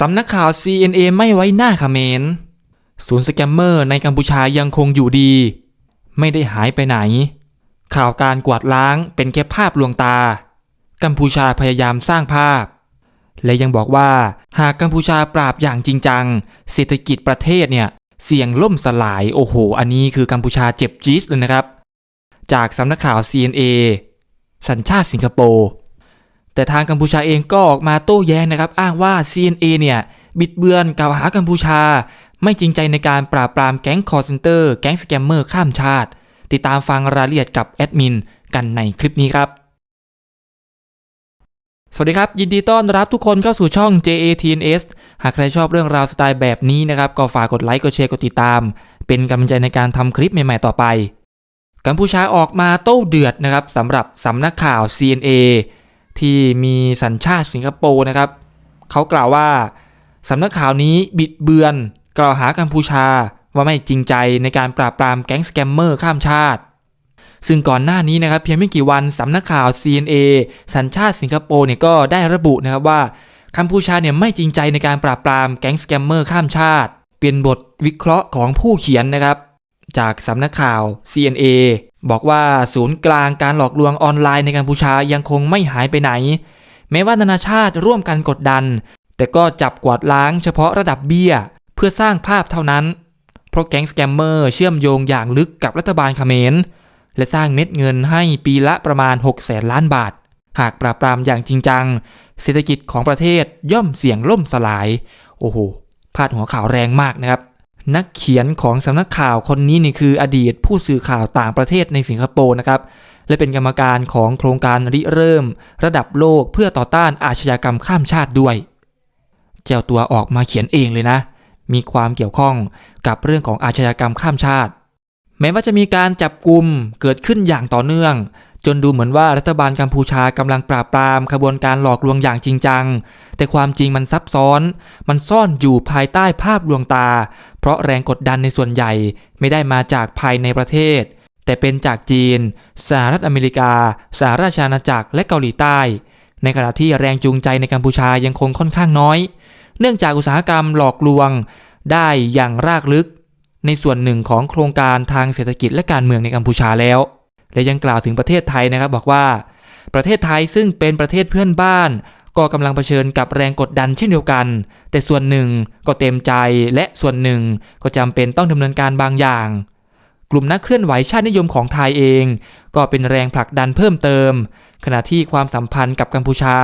สำนักข่าว CNA ไม่ไว้หน้าเมรศูนย์สแกมเมอร์ในกัมพูชายังคงอยู่ดี ไม่ได้หายไปไหน ข่าวการกวาดล้างเป็นแค่ภาพลวงตา กัมพูชาพยายามสร้างภาพ และยังบอกว่าหากกัมพูชาปราบอย่างจริงจัง เศรษฐกิจประเทศเนี่ย เสี่ยงล่มสลายโอ้โห อันนี้คือกัมพูชาเจ็บจี๊ดเลยนะครับ จากสำนักข่าว CNA สัญชาติสิงคโปร์ แต่ทางกัมพูชาเองก็ออกมาโต้แย้งนะครับ อ้างว่า CNA เนี่ย บิดเบือนกล่าวหากัมพูชา ไม่จริงใจในการปราบปรามแก๊งคอร์เซนเตอร์แก๊งสแกมเมอร์ข้ามชาติ ติดตามฟังรายละเอียดกับแอดมินกันในคลิปนี้ครับ สวัสดีครับ ยินดีต้อนรับทุกคนเข้าสู่ช่อง JATNS หากใครชอบเรื่องราวสไตล์แบบนี้นะครับ ก็ฝากกดไลค์กดแชร์กดติดตาม เป็นกำลังใจในการทำคลิปใหม่ ๆ ต่อไป กัมพูชาออกมาโต้เดือดนะครับสำหรับสำนักข่าว CNA ที่มีสัญชาติสิงคโปร์นะครับเขากล่าวว่าสำนักข่าวนี้บิดเบือน กล่าวหากัมพูชาว่าไม่จริงใจในการปราบปรามแก๊งสแกมเมอร์ข้ามชาติ ซึ่งก่อนหน้านี้นะครับเพียงไม่กี่วันสำนักข่าว CNA สัญชาติสิงคโปร์เนี่ยก็ได้ระบุนะครับว่ากัมพูชาเนี่ยไม่จริงใจในการปราบปรามแก๊งสแกมเมอร์ข้ามชาติ เป็นบทวิเคราะห์ของผู้เขียนนะครับ จากสำนักข่าว CNA บอกว่าศูนย์กลางการหลอกลวงออนไลน์ในกัมพูชายังคงไม่หายไปไหน แม้ว่านานาชาติร่วมกันกดดัน แต่ก็จับกวาดล้างเฉพาะระดับเบี้ย เพื่อสร้างภาพเท่านั้น เพราะแก๊งสแกมเมอร์เชื่อมโยงอย่างลึกกับรัฐบาลเขมร และสร้างเม็ดเงินให้ปีละประมาณ 6 แสนล้านบาท หากปราบปรามอย่างจริงจัง เศรษฐกิจของประเทศย่อมเสี่ยงล่มสลาย โอ้โหพาดหัวข่าวแรงมากนะครับ นักเขียนของสำนักข่าวคนนี้นี่คืออดีตผู้สื่อข่าวต่างประเทศในสิงคโปร์นะครับ และเป็นกรรมการของโครงการริเริ่ม ระดับโลกเพื่อต่อต้านอาชญากรรมข้ามชาติด้วย เจ้าตัวออกมาเขียนเองเลยนะ มีความเกี่ยวข้องกับเรื่องของอาชญากรรมข้ามชาติ แม้ว่าจะมีการจับกลุ่มเกิดขึ้นอย่างต่อเนื่อง จนดูเหมือนว่ารัฐบาลกัมพูชากำลังปราบปรามขบวนการหลอกลวงอย่างจริงจัง แต่ความจริงมันซับซ้อน มันซ่อนอยู่ภายใต้ภาพลวงตา เพราะแรงกดดันในส่วนใหญ่ไม่ได้มาจากภายในประเทศ แต่เป็นจากจีน สหรัฐอเมริกา สหราชอาณาจักรและเกาหลีใต้ ในขณะที่แรงจูงใจในกัมพูชายังคงค่อนข้างน้อย เนื่องจากอุตสาหกรรมหลอกลวงได้อย่างรากลึก ในส่วนหนึ่งของโครงการทางเศรษฐกิจและการเมืองในกัมพูชาแล้ว และยังกล่าวถึงประเทศไทยนะครับบอกว่า ประเทศไทยซึ่งเป็นประเทศเพื่อนบ้าน ก็กำลังเผชิญกับแรงกดดันเช่นเดียวกัน แต่ส่วนหนึ่งก็เต็มใจและส่วนหนึ่งก็จำเป็นต้องดำเนินการบางอย่าง กลุ่มนักเคลื่อนไหวชาตินิยมของไทยเอง ก็เป็นแรงผลักดันเพิ่มเติม ขณะที่ความสัมพันธ์กับกัมพูชา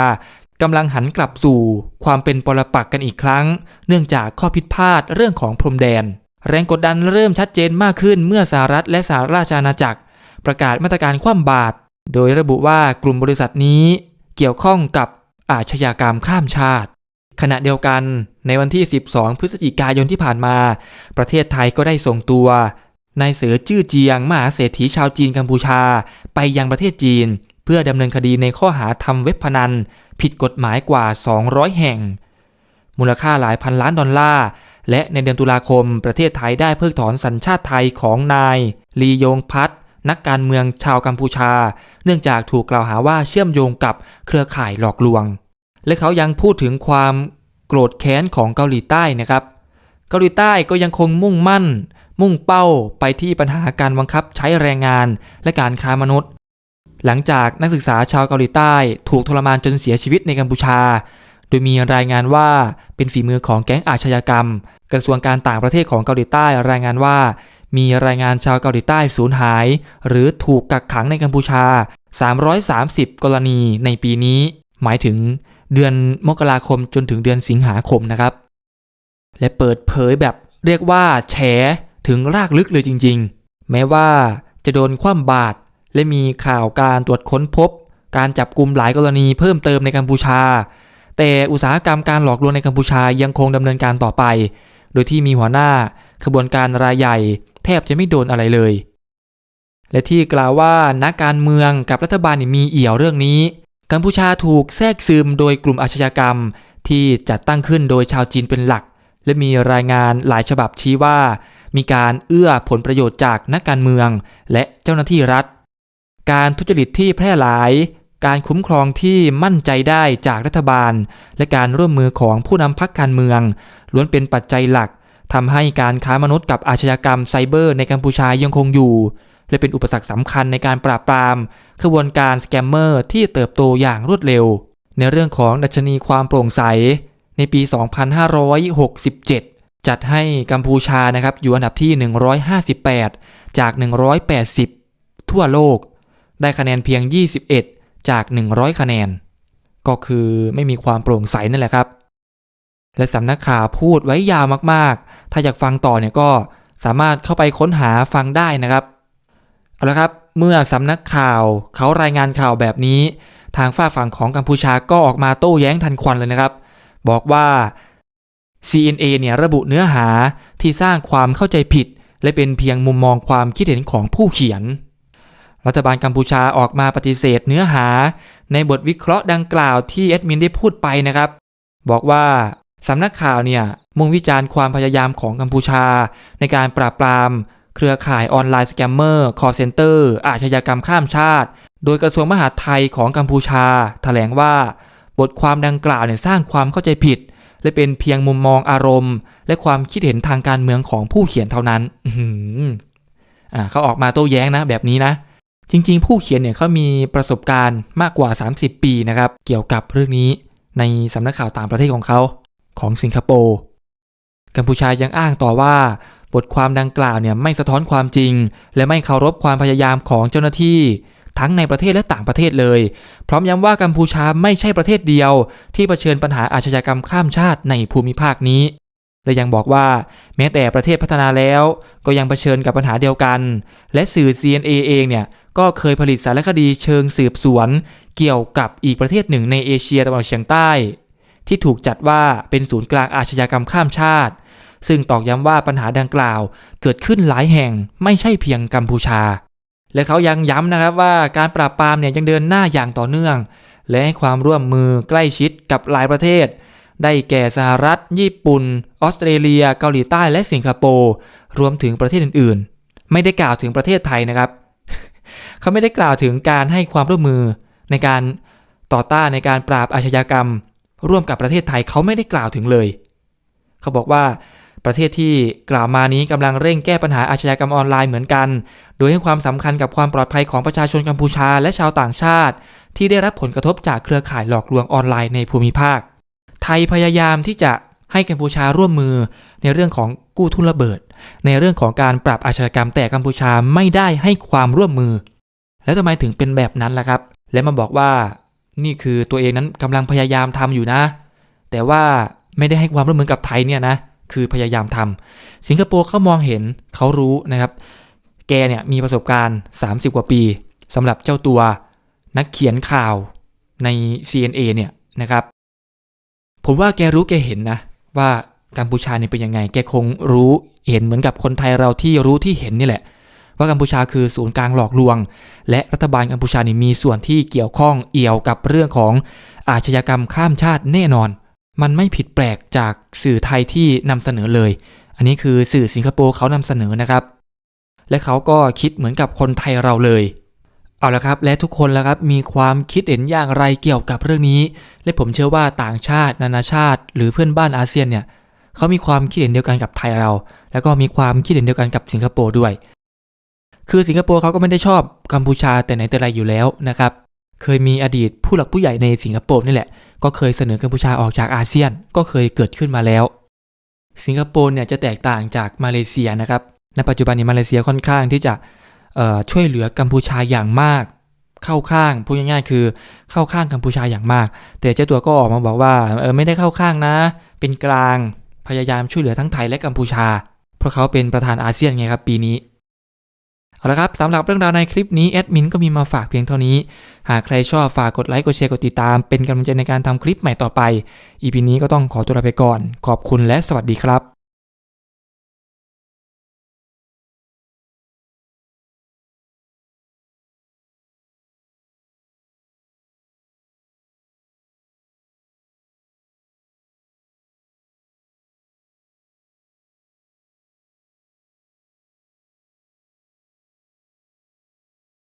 กำลังหันกลับสู่ความเป็นปรปักกันอีกครั้ง เนื่องจากข้อผิดพลาดเรื่องของพรมแดน แรงกดดันเริ่มชัดเจนมากขึ้นเมื่อสหรัฐและสหราชอาณาจักร ประกาศมาตรการคว่ำบาตรโดยระบุว่ากลุ่มบริษัทนี้เกี่ยวข้องกับอาชญากรรมข้ามชาติ ขณะเดียวกันในวันที่ 12 พฤศจิกายนที่ผ่านมา ประเทศไทยก็ได้ส่งตัวนายเสือจื้อเจียงมหาเศรษฐีชาวจีนกัมพูชา ไปยังประเทศจีน เพื่อดำเนินคดีในข้อหาทำเว็บพนัน ผิดกฎหมายกว่า 200 แห่ง มูลค่าหลายพันล้านดอลลาร์ และในเดือนตุลาคมประเทศไทยได้เพิกถอนสัญชาติไทยของนายลียงพัฒ นักการเมืองชาวกัมพูชา เนื่องจากถูกกล่าวหาว่าเชื่อมโยงกับเครือข่ายหลอกลวง และเขายังพูดถึงความโกรธแค้นของเกาหลีใต้นะครับ เกาหลีใต้ก็ยังคงมุ่งมั่น มุ่งเป้าไปที่ปัญหาการบังคับใช้แรงงานและการค้ามนุษย์ หลังจากนักศึกษาชาวเกาหลีใต้ ถูกทรมานจนเสียชีวิตในกัมพูชา โดยมีรายงานว่าเป็นฝีมือของแก๊งอาชญากรรม กระทรวงการต่างประเทศของเกาหลีใต้รายงานว่า มีรายงานชาวเกาหลีใต้สูญหาย หรือถูกกักขังในกัมพูชา 330 กรณีในปีนี้ หมายถึงเดือนมกราคมจนถึงเดือนสิงหาคมนะครับ และเปิดเผยแบบเรียกว่าแฉถึงรากลึกเลยจริง ๆ แม้ว่าจะโดนคว่ำบาตรและมีข่าวการตรวจค้นพบ การจับกลุ่มหลายกรณีเพิ่มเติมในกัมพูชา แต่อุตสาหกรรมการหลอกลวงในกัมพูชายังคงดำเนินการต่อไป โดยที่มีหัวหน้าขบวนการรายใหญ่ ทบจะไม่โดนอะไรเลย และที่กล่าวว่านักการเมืองกับรัฐบาลมีเอี่ยวเรื่องนี้ กัมพูชาถูกแทรกซึมโดยกลุ่มอาชญากรรม ที่จัดตั้งขึ้นโดยชาวจีนเป็นหลัก และมีรายงานหลายฉบับชี้ว่า มีการเอื้อผลประโยชน์จากนักการเมือง และเจ้าหน้าที่รัฐ การทุจริตที่แพร่หลายการคุ้มครองที่มั่นใจได้จากรัฐบาล และการร่วมมือของผู้นำพักการเมือง ล้วนเป็นปัจจัยหลัก ทำให้การค้ามนุษย์กับอาชญากรรมไซเบอร์ในกัมพูชายังคงอยู่ และเป็นอุปสรรคสำคัญในการปราบปรามขบวนการสแกมเมอร์ที่เติบโตอย่างรวดเร็ว ในเรื่องของดัชนีความโปร่งใส ในปี 2567 จัดให้กัมพูชานะครับอยู่อันดับที่ 158 จาก 180 ทั่วโลก ได้คะแนนเพียง 21 จาก 100 คะแนน ก็คือไม่มีความโปร่งใสนั่นแหละครับ และสำนักข่าวพูดไว้ยาวมากๆ ถ้าอยากฟังต่อเนี่ยก็สามารถเข้าไปค้นหาฟังได้นะครับ เอาละครับ เมื่อสำนักข่าวเขารายงานข่าวแบบนี้ ทางฝ้าฝั่งของกัมพูชาก็ออกมาโต้แย้งทันควันเลยนะครับ บอกว่า CNA เนี่ยระบุเนื้อหาที่สร้างความเข้าใจผิด และเป็นเพียงมุมมองความคิดเห็นของผู้เขียน รัฐบาลกัมพูชาออกมาปฏิเสธเนื้อหา ในบทวิเคราะห์ดังกล่าวที่แอดมินได้พูดไปนะครับ บอกว่า สำนักข่าวเนี่ยมุ่งวิจารณ์ความพยายามของกัมพูชา ในการปราบปราม เครือข่ายออนไลน์สแกมเมอร์คอร์เซนเตอร์อาชญากรรมข้ามชาติ โดยกระทรวงมหาดไทยของกัมพูชาแถลงว่า บทความดังกล่าวเนี่ยสร้างความเข้าใจผิด และเป็นเพียงมุมมองอารมณ์ และความคิดเห็นทางการเมืองของผู้เขียนเท่านั้นอ่าเขาออกมาโต้แย้งนะแบบนี้นะจริงๆ ผู้เขียนเนี่ยเขามีประสบการณ์มากกว่า 30 ปีนะครับ เกี่ยวกับเรื่องนี้ในสำนักข่าวต่างประเทศของเขา ของสิงคโปร์กัมพูชายังอ้างต่อว่า บทความดังกล่าวเนี่ยไม่สะท้อนความจริง และไม่เคารพความพยายามของเจ้าหน้าที่ ทั้งในประเทศและต่างประเทศเลย พร้อมย้ำว่ากัมพูชาไม่ใช่ประเทศเดียว ที่เผชิญปัญหาอาชญากรรมข้ามชาติในภูมิภาคนี้ และยังบอกว่า แม้แต่ประเทศพัฒนาแล้ว ก็ยังเผชิญกับปัญหาเดียวกัน และสื่อ CNA เองเนี่ยก็เคยผลิตสารคดีเชิงสืบสวน เกี่ยวกับอีกประเทศหนึ่งในเอเชียตะวันออกเฉียงใต้ ที่ถูกจัดว่าเป็นศูนย์กลางอาชญากรรมข้ามชาติ ซึ่งตอกย้ำว่าปัญหาดังกล่าวเกิดขึ้นหลายแห่งไม่ใช่เพียงกัมพูชา และเขายังย้ำนะครับว่าการปราบปรามเนี่ยยังเดินหน้าอย่างต่อเนื่อง และให้ความร่วมมือใกล้ชิดกับหลายประเทศ ได้แก่สหรัฐ ญี่ปุ่น ออสเตรเลีย เกาหลีใต้และสิงคโปร์รวมถึงประเทศอื่นๆ ไม่ได้กล่าวถึงประเทศไทยนะครับ เขาไม่ได้กล่าวถึงการให้ความร่วมมือในการต่อต้านในการปราบอาชญากรรม ร่วมกับประเทศไทยเขาไม่ได้กล่าวถึงเลย เขาบอกว่าประเทศที่กล่าวมานี้กำลังเร่งแก้ปัญหาอาชญากรรมออนไลน์เหมือนกัน โดยให้ความสำคัญกับความปลอดภัยของประชาชนกัมพูชาและชาวต่างชาติ ที่ได้รับผลกระทบจากเครือข่ายหลอกลวงออนไลน์ในภูมิภาค ไทยพยายามที่จะให้กัมพูชาร่วมมือในเรื่องของกู้ทุนระเบิด ในเรื่องของการปราบอาชญากรรมแต่กัมพูชาไม่ได้ให้ความร่วมมือ แล้วทำไมถึงเป็นแบบนั้นล่ะครับ และมาบอกว่า นี่คือตัวเองนั้นกำลังพยายามทำอยู่นะ แต่ว่าไม่ได้ให้ความร่วมมือกับไทยเนี่ยนะคือพยายามทำสิงคโปร์เขามองเห็นเขารู้นะครับ แกเนี่ยมีประสบการณ์ 30 กว่าปีสำหรับเจ้าตัวนักเขียนข่าวใน CNA เนี่ยนะครับ ผมว่าแกรู้แกเห็นนะว่ากัมพูชาเนี่ยเป็นยังไง แกคงรู้เห็นเหมือนกับคนไทยเราที่รู้ที่เห็นนี่แหละ ว่ากัมพูชาคือศูนย์กลางหลอกลวง และรัฐบาลกัมพูชานี่มีส่วนที่เกี่ยวข้องเอี่ยวกับเรื่องของอาชญากรรมข้ามชาติแน่นอน มันไม่ผิดแปลกจากสื่อไทยที่นำเสนอเลย อันนี้คือสื่อสิงคโปร์เขานำเสนอนะครับ และเขาก็คิดเหมือนกับคนไทยเราเลยเอาละครับและทุกคนแล้วครับมีความคิดเห็นอย่างไรเกี่ยวกับเรื่องนี้ และผมเชื่อว่าต่างชาติ นานาชาติ หรือเพื่อนบ้านอาเซียนเนี่ยเขามีความคิดเห็นเดียวกันกับไทยเรา แล้วก็มีความคิดเห็นเดียวกันกับสิงคโปร์ด้วย คือสิงคโปร์เขาก็ไม่ได้ชอบกัมพูชาแต่ไหนแต่ไรอยู่แล้วนะครับ เคยมีอดีตผู้หลักผู้ใหญ่ในสิงคโปร์นี่แหละ ก็เคยเสนอกัมพูชาออกจากอาเซียนก็เคยเกิดขึ้นมาแล้ว สิงคโปร์เนี่ยจะแตกต่างจากมาเลเซียนะครับ ในปัจจุบันนี้มาเลเซียค่อนข้างที่จะช่วยเหลือกัมพูชาอย่างมาก เข้าข้างพูดง่ายๆ คือเข้าข้างกัมพูชาอย่างมาก แต่เจ้าตัวก็ออกมาบอกว่าเออไม่ได้เข้าข้างนะ เป็นกลางพยายามช่วยเหลือทั้งไทยและกัมพูชา เพราะเขาเป็นประธานอาเซียนไงครับปีนี้ เอาละครับสำหรับเรื่องราวในคลิปนี้แอดมินก็มีมาฝากเพียงเท่านี้ หากใครชอบฝากกดไลค์กดแชร์กดติดตาม เป็นกำลังใจในการทำคลิปใหม่ต่อไป อีพีนี้ก็ต้องขอตัวลาไปก่อน ขอบคุณและสวัสดีครับ